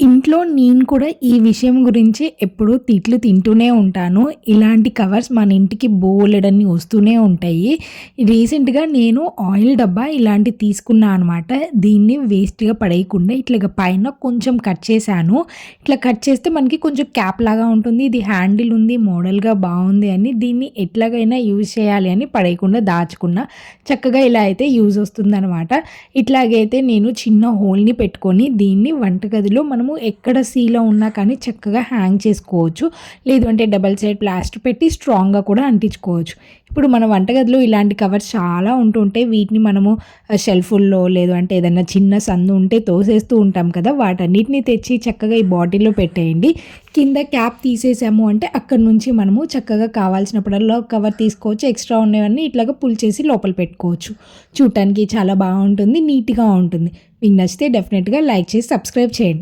in ఇంట్లో నేను కూడా ఈ విషయం గురించి ఎప్పుడూ తిట్లు తింటూనే ఉంటాను. ఇలాంటి కవర్స్ మన ఇంటికి బోలెడన్ని వస్తూనే ఉంటాయి. రీసెంట్‌గా నేను ఆయిల్ డబ్బా ఇలాంటి తీసుకున్నా అనమాట. దీన్ని వేస్ట్‌గా పడేయకుండా ఇట్లా పైన కొంచెం కట్ చేశాను. ఇట్లా కట్ చేస్తే మనకి కొంచెం క్యాప్ లాగా ఉంటుంది. ఇది హ్యాండిల్ ఉంది. మోడల్‌గా బాగుంది అని దీన్ని ఎట్లాగైనా యూజ్ చేయాలి అని పడేయకుండా దాచుకున్నా. చక్కగా ఇలా అయితే యూజ్ వస్తుందనమాట. ఇట్లాగైతే నేను చిన్న హోల్‌ని పెట్టుకొని దీన్ని వంటగదిలో మనము ఎక్కడ సీలో ఉన్నా కానీ చక్కగా హ్యాంగ్ చేసుకోవచ్చు. లేదు అంటే డబల్ సైడ్ ప్లాస్టర్ పెట్టి స్ట్రాంగ్‌గా కూడా అంటించుకోవచ్చు. ఇప్పుడు మన వంటగదిలో ఇలాంటి కవర్స్ చాలా ఉంటుంటాయి. వీటిని మనము షెల్ఫుల్లో లేదు అంటే ఏదైనా చిన్న సందు ఉంటే తోసేస్తూ ఉంటాం కదా! వాటన్నిటిని తెచ్చి చక్కగా ఈ బాటిల్‌లో పెట్టేయండి. కింద క్యాప్ తీసేసాము అంటే అక్కడి నుంచి మనము చక్కగా కావాల్సినప్పుడల్లా కవర్ తీసుకోవచ్చు. ఎక్స్ట్రా ఉన్నవన్నీ ఇట్లాగా పుల్ చేసి లోపల పెట్టుకోవచ్చు. చూడటానికి చాలా బాగుంటుంది నీట్‌గా ఉంటుంది. మీకు నచ్చితే డెఫినెట్గా లైక్ చేసి సబ్స్క్రైబ్ చేయండి.